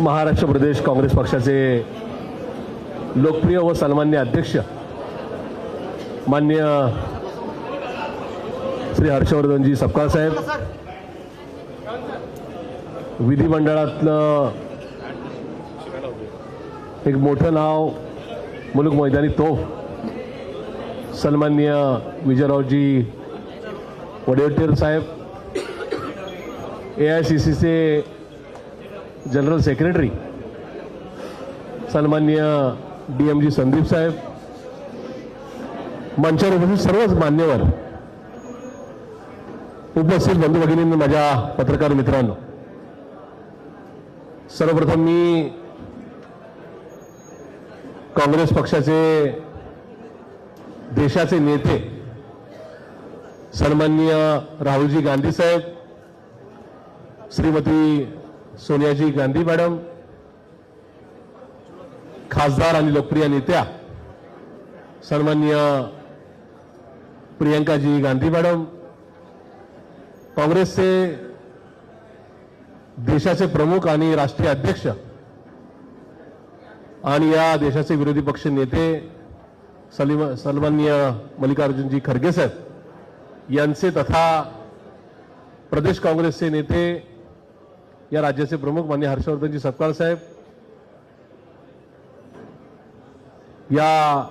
महाराष्ट्र प्रदेश काँग्रेस पक्षाचे लोकप्रिय व सन्मान्य अध्यक्ष मान्य श्री हर्षवर्धनजी सपकाळ साहेब विधिमंडळातलं एक मोठं नाव मुलुक मैदानी तोफ सन्मान्य विजयरावजी वडेवटेर साहेब A I C C general secretary सन्मान्य डी एम जी संदीप साहेब मंचावर उपस्थित सर्वच मान्यवर उपस्थित बंधू भगिनींनी माझ्या पत्रकार मित्रांनो सर्वप्रथम मी काँग्रेस पक्षाचे देशाचे नेते सन्मान्य राहुलजी गांधी साहेब श्रीमती सोनियाजी गांधी मॅडम खासदार आणि लोकप्रिय नेत्या सन्मान्य प्रियंकाजी गांधी मॅडम काँग्रेसचे देशाचे प्रमुख आणि राष्ट्रीय अध्यक्ष आणि या देशाचे विरोधी पक्ष नेते सलिम सन्मान्य मल्लिकार्जुनजी खरगे साहेब यांचे तथा प्रदेश काँग्रेसचे नेते या राज्याचे प्रमुख मान्य हर्षवर्धनजी सपकाळ साहेब या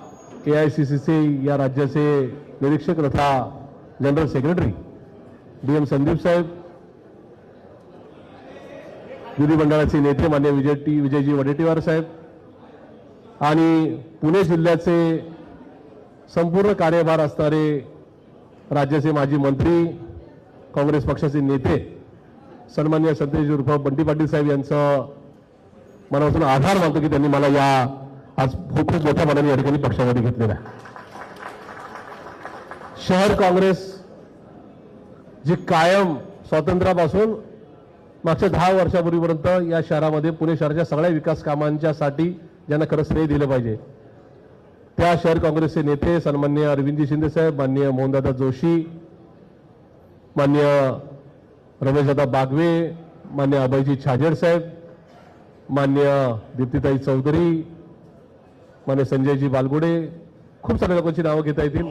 A I C C C या राज्याचे निरीक्षक तथा general secretary D M Sandeep साहेब विधिमंडळाचे नेते मान्य विजय टी विजयजी वडेट्टीवार साहेब आणि पुणे जिल्ह्याचे संपूर्ण कार्यभार असणारे राज्याचे माजी मंत्री काँग्रेस पक्षाचे नेते सन्मान्य सतीश उर्फ बंटी पाटील साहेब यांचं मनापासून आभार मानतो की त्यांनी मला या आज खूप खूप मोठ्या मनाने या ठिकाणी पक्षामध्ये घेतलेला शहर काँग्रेस जी कायम स्वातंत्र्यापासून मागच्या दहा वर्षापूर्वीपर्यंत या शहरामध्ये पुणे शहराच्या सगळ्या विकास कामांच्यासाठी ज्यांना खरं श्रेय दिलं पाहिजे त्या शहर काँग्रेसचे नेते सन्मान्य अरविंदजी शिंदे साहेब माननीय मोहनदादा जोशी मान्य रमेशदादा बागवे मान्य अभयजी छाजेड साहेब मान्य दीप्तीताई चौधरी मान्य संजयजी बालगुडे खूप साऱ्या लोकांची नावं घेता येतील.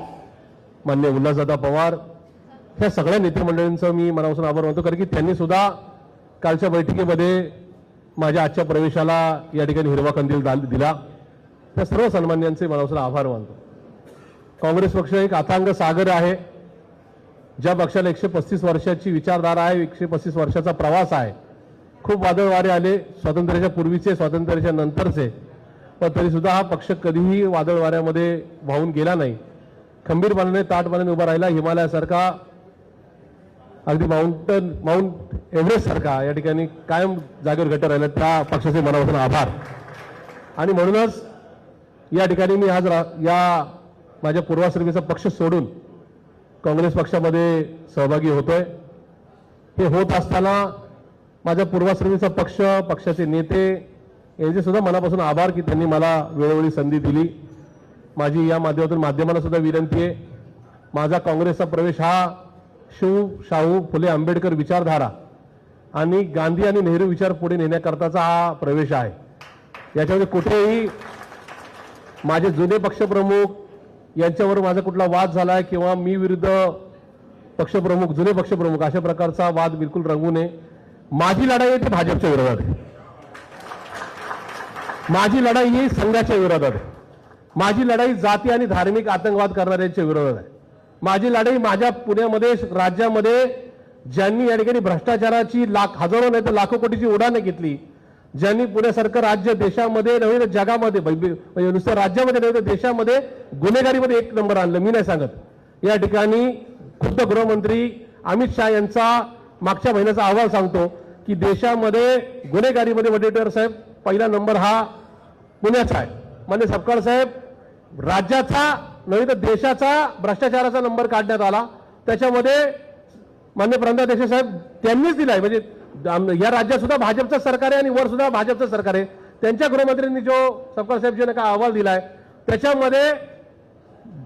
मान्य उल्हासदादा पवार ह्या सगळ्या नेतेमंडळींचं मी मनापासून आभार मानतो कारण की त्यांनी सुद्धा कालच्या बैठकीमध्ये माझ्या आजच्या प्रवेशाला या ठिकाणी हिरवा कंदील दिला. त्या सर्व सन्मान्यांचे मनापासून आभार मानतो. काँग्रेस पक्ष एक अथांग सागर आहे. ज्या पक्षाला एकशे पस्तीस वर्षाची विचारधारा आहे एकशे पस्तीस वर्षाचा प्रवास आहे. खूप वादळ वारे आले स्वातंत्र्याच्या पूर्वीचे स्वातंत्र्याच्या नंतरचे. पण तरीसुद्धा हा पक्ष कधीही वादळ वाऱ्यामध्ये वाहून गेला नाही. खंबीरपणाने ताटपणाने उभा राहिला हिमालयासारखा अगदी माउंटन माउंट एव्हरेस्टसारखा या ठिकाणी कायम जागेवर घट राहिला त्या पक्षाचे मनापासून आभार. आणि म्हणूनच या ठिकाणी मी आज रा- या माझ्या पूर्वाश्रमीचा पक्ष सोडून काँग्रेस पक्षामध्ये सहभागी होतोय. हे होत असताना माझ्या पूर्वाश्रमीचा पक्ष पक्षाचे नेते यांचे सुद्धा मनापासून आभार की त्यांनी मला वेळोवेळी संधी दिली. माझी या माध्यमातून माध्यमांना सुद्धा विनंती आहे. माझा काँग्रेसचा प्रवेश हा शिव शाहू फुले आंबेडकर विचारधारा आणि गांधी आणि नेहरू विचार पुढे नेण्याकरताचा हा प्रवेश आहे. याच्यामध्ये कुठेही माझे जुने पक्षप्रमुख यांच्यावर माझा कुठला वाद झाला किंवा मी विरुद्ध पक्षप्रमुख जुने पक्षप्रमुख अशा प्रकारचा वाद बिलकुल रंगू नये. माझी लढाई आहे ती भाजपच्या विरोधात आहे. माझी लढाई ही संघाच्या विरोधात आहे. माझी लढाई जाती आणि धार्मिक आतंकवाद करणाऱ्यांच्या विरोधात आहे. माझी लढाई माझ्या पुण्यामध्ये राज्यामध्ये ज्यांनी या ठिकाणी भ्रष्टाचाराची लाख हजारो नाही तर लाखो कोटीची उडाणं घेतली ज्यांनी पुण्यासारखं राज्य देशामध्ये नव्हे तर जगामध्ये म्हणजे, म्हणजे नुसतं राज्यामध्ये नव्हे तर देशामध्ये गुन्हेगारीमध्ये एक नंबर आणलं मी नाही सांगत. या ठिकाणी खुद्द गृहमंत्री अमित शहा यांचा मागच्या महिन्याचा अहवाल सांगतो की देशामध्ये गुन्हेगारीमध्ये वडेट्टीवार साहेब पहिला नंबर हा पुण्याचा आहे. मान्य सपकाळ साहेब राज्याचा नव्हे तर देशाचा भ्रष्टाचाराचा नंबर काढण्यात आला. त्याच्यामध्ये मान्य प्रधानाध्यक्ष साहेब त्यांनीच दिलाय म्हणजे या राज्यात सुद्धा भाजपचं सरकार आहे आणि वर सुद्धा भाजपचं सरकार आहे. त्यांच्या गृहमंत्र्यांनी जो सपकाळ साहेबजीने काय अहवाल दिलाय त्याच्यामध्ये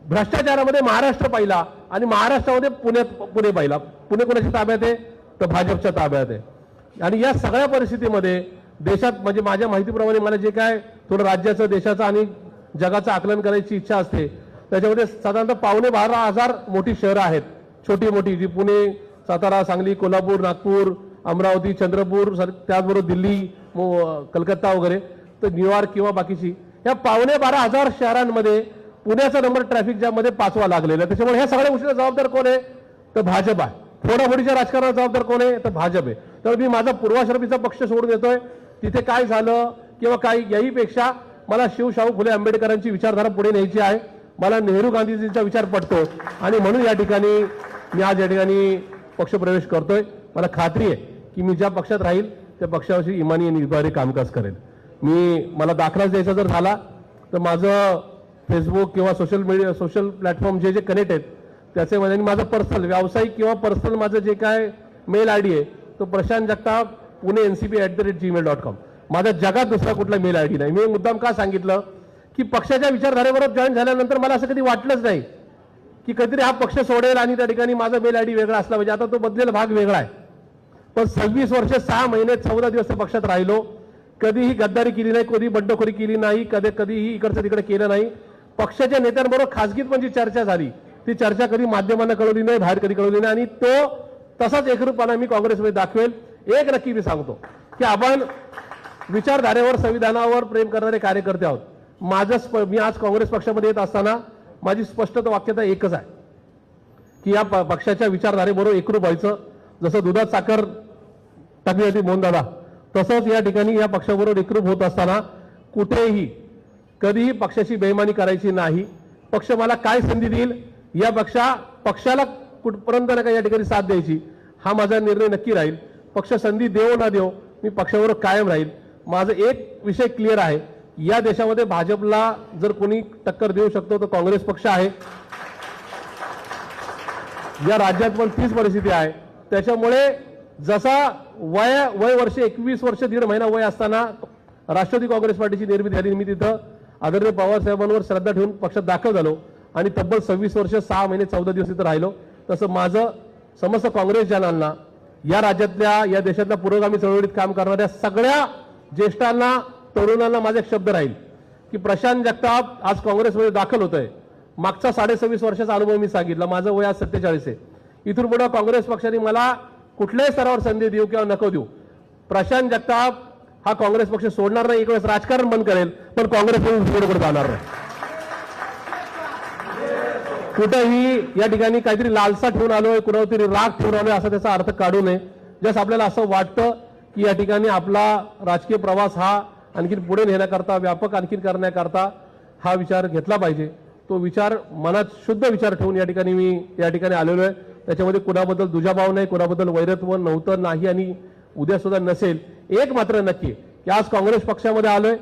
भ्रष्टाचारामध्ये महाराष्ट्र पहिला आणि महाराष्ट्रामध्ये पुणे पुणे पहिला. पुणे कोणाच्या ताब्यात आहे? तर भाजपच्या ताब्यात आहे. आणि या सगळ्या परिस्थितीमध्ये देशात म्हणजे माझ्या माहितीप्रमाणे मला जे काय थोडं राज्याचं देशाचं आणि जगाचं आकलन करायची इच्छा असते त्याच्यामध्ये साधारणतः पावणे बारा हजार मोठी शहरं आहेत. छोटी मोठी जी पुणे सातारा सांगली कोल्हापूर नागपूर अमरावती चंद्रपूर सर- त्याचबरोबर दिल्ली कलकत्ता वगैरे तर न्यूयॉर्क किंवा बाकीची. या पावणे बारा हजार शहरांमध्ये पुण्याचा नंबर ट्रॅफिक जॅममध्ये पाचवा लागलेला आहे. त्याच्यामुळे ह्या सगळ्या गोष्टीला जबाबदार कोण आहे? तर भाजप आहे. फोडाफोडीच्या राजकारणाला जबाबदार कोण आहे? तर भाजप आहे. तर मी माझा पूर्वाश्रमीचा पक्ष सोडून येतोय तिथे काय झालं किंवा काय याहीपेक्षा मला शिवशाहू फुले आंबेडकरांची विचारधारा पुढे न्यायची आहे. मला नेहरू गांधीजींचा विचार पडतो आणि म्हणून या ठिकाणी मी आज या ठिकाणी पक्षप्रवेश करतोय. मला खात्री आहे की मी ज्या पक्षात राहील त्या पक्षाविषयी इमानी आणि इबारी कामकाज करेल. मी मला दाखलाच द्यायचा जर झाला तर माझं फेसबुक किंवा सोशल मीडिया सोशल प्लॅटफॉर्म जे जे कनेक्ट आहेत त्याचे म्हणजे आणि माझं पर्सनल व्यावसायिक किंवा पर्सनल माझं जे काय मेल आय डी आहे तो Prashant Jagtap Pune N C B at the rate Gmail dot com माझ्या जगात दुसरा कुठला मेल आय डी नाही. मी मुद्दाम का सांगितलं? की पक्षाच्या विचारधारेबरोबर जॉईन झाल्यानंतर मला असं कधी वाटलंच नाही की कधीतरी हा पक्ष सोडेल आणि त्या ठिकाणी माझा मेल आय डी वेगळा असला पाहिजे. आता तो बदलेला भाग वेगळा आहे. पण सव्वीस वर्ष सहा महिने चौदा दिवस त्या पक्षात राहिलो. कधीही गद्दारी केली नाही कधी बंडखोरी केली नाही कधी कधीही इकडचं तिकडे केलं नाही. पक्षाच्या नेत्यांबरोबर खासगीत पण जी चर्चा झाली ती चर्चा कधी माध्यमांना कळवली नाही बाहेर कधी कळवली नाही. आणि तो तसाच एकरूपपणा मी काँग्रेसमध्ये दाखवेल. एक नक्की मी सांगतो की आपण विचारधारेवर संविधानावर प्रेम करणारे कार्यकर्ते आहोत. माझं मी आज काँग्रेस पक्षामध्ये येत असताना माझी स्पष्ट वाक्यता एकच आहे. की या प- पक्षाच्या विचारधारेबरोबर एकरूप व्हायचं. जसं दुधात साखर टाकली होती मोहनदादा तसंच या ठिकाणी या पक्षाबरोबर एकरूप होत असताना कुठेही कधीही पक्षाची बेईमानी करायची नाही. पक्ष मला काय संधी देईल या पक्षा पक्षाला कुठपर्यंत नका या ठिकाणी साथ द्यायची हा माझा निर्णय नक्की राहील. पक्ष संधी देव ना देव मी पक्षाबरोबर कायम राहील. माझं एक विषय क्लिअर आहे. या देशामध्ये भाजपला जर कोणी टक्कर देऊ शकतो तर काँग्रेस पक्ष आहे. या राज्यात पण तीच परिस्थिती आहे. त्याच्यामुळे जसा वय वय वर्ष एकवीस वर्ष दीड महिना वय असताना राष्ट्रवादी काँग्रेस पार्टीची निर्मिती झाली. मी तिथं आदरणीय पवार साहेबांवर श्रद्धा ठेवून पक्षात दाखल झालो आणि तब्बल सव्वीस वर्ष सहा महिने चौदा दिवस तिथं राहिलो. तसं माझं समस्त काँग्रेस जनांना या राज्यातल्या या देशातल्या पुरोगामी चळवळीत काम करणाऱ्या सगळ्या ज्येष्ठांना तरुणांना माझा एक शब्द राहील की प्रशांत जगताप आज काँग्रेसमध्ये दाखल होतोय. मागचा साडेसव्वीस वर्षाचा अनुभव मी सांगितला. माझं वय आज सत्तेचाळीस आहे. इथून पुढे काँग्रेस पक्षाने मला कुठल्याही स्तरावर संधी देऊ किंवा नको देऊ. प्रशांत जगताप हा काँग्रेस पक्ष सोडणार नाही एक वेळेस राजकारण बंद करेल पण काँग्रेस पुढे जाणार नाही. कुठेही या ठिकाणी काहीतरी लालसा ठेवून आलोय कुणावरतरी राग ठेवून आलोय असा त्याचा अर्थ काढू नये. जस आपल्याला असं वाटतं की या ठिकाणी आपला राजकीय प्रवास हा आणखीन पुढे नेण्याकरता व्यापक आणखीन करण्याकरता हा विचार घेतला पाहिजे. तो विचार मनात शुद्ध विचार ठेवून या ठिकाणी मी या ठिकाणी आलेलो आहे. त्याच्यामध्ये कुणाबद्दल दुजाभाव नाही कुणाबद्दल वैरत्व नव्हतं नाही आणि उद्या सुद्धा नसेल. एक मात्र नक्की की आज काँग्रेस पक्षामध्ये आलोय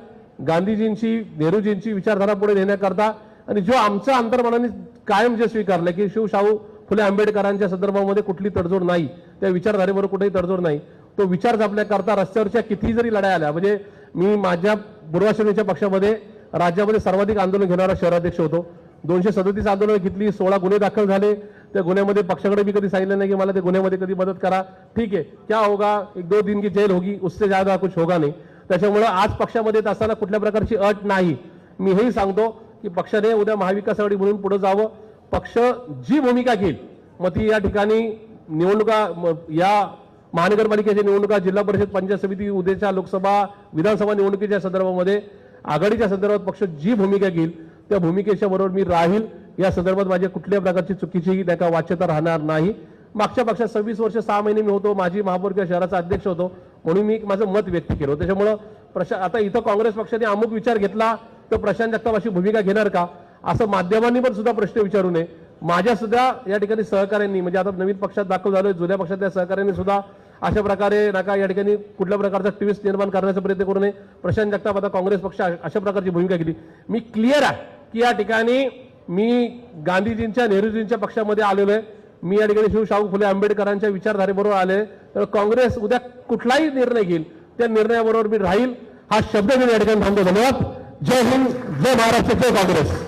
गांधीजींची नेहरूजींची विचारधारा पुढे नेण्याकरता आणि जो आमच्या अंतर्मनाने कायम जे स्वीकारलं की शिवशाहू फुले आंबेडकरांच्या संदर्भामध्ये कुठली तडजोड नाही त्या विचारधारेबरोबर कुठेही तडजोड नाही तो विचार जपण्याकरता रस्त्यावरच्या किती जरी लढाई आल्या म्हणजे मी माझ्या पूर्वाश्रमीच्या पक्षामध्ये राज्यामध्ये सर्वाधिक आंदोलन घेणारा शहराध्यक्ष होतो. दोनशे सदतीस आंदोलन घेतली सोळा गुन्हे दाखल झाले त्या गुन्ह्यामध्ये पक्षाकडे मी कधी सांगितलं नाही की मला ते गुन्ह्यामध्ये कधी मदत करा. ठीक आहे क्या होगा? एक दो दिन की जेल होगी उससे ज्यादा कुछ होगा नाही. त्याच्यामुळे आज पक्षामध्ये येत असताना कुठल्या प्रकारची अट नाही. मी हेही सांगतो की पक्षाने उद्या महाविकास आघाडी म्हणून पुढे जावं. पक्ष जी भूमिका घेईल मग ती या ठिकाणी निवडणुका या महानगरपालिकेच्या निवडणुका जिल्हा परिषद पंचायत समिती उद्याच्या लोकसभा विधानसभा निवडणुकीच्या संदर्भामध्ये आघाडीच्या संदर्भात पक्ष जी भूमिका घेईल त्या भूमिकेच्या बरोबर मी राहील. या संदर्भात माझ्या कुठल्याही प्रकारची चुकीची नाही वाच्यता राहणार नाही. मागच्या पक्षात सव्वीस वर्ष सहा महिने मी होतो माझी महापौर किंवा शहराचा अध्यक्ष होतो म्हणून मी माझं मत व्यक्त केलं त्याच्यामुळं प्रशा आता इथं काँग्रेस पक्षाने अमुक विचार घेतला तर प्रशांत जगताप अशी भूमिका घेणार का? असं माध्यमांनी पण सुद्धा प्रश्न विचारू नये. माझ्या सुद्धा या ठिकाणी सहकाऱ्यांनी म्हणजे आता नवीन पक्षात दाखल झालोय जुन्या पक्षातल्या सहकाऱ्यांनी सुद्धा अशा प्रकारे नका या ठिकाणी कुठल्या प्रकारचा ट्विस्ट निर्माण करण्याचा प्रयत्न करू नये. प्रशांत जगताप आता काँग्रेस पक्ष अशा प्रकारची भूमिका घेतली. मी क्लिअर आहे की या ठिकाणी मी गांधीजींच्या नेहरूजींच्या पक्षामध्ये आलेलो आहे. मी या ठिकाणी शिवशाहू फुले आंबेडकरांच्या विचारधारेबरोबर आले तर काँग्रेस उद्या कुठलाही निर्णय घेईल त्या निर्णयाबरोबर मी राहील. हा शब्द मी या ठिकाणी थांबतो. धन्यवाद. जय हिंद जय महाराष्ट्र जय काँग्रेस.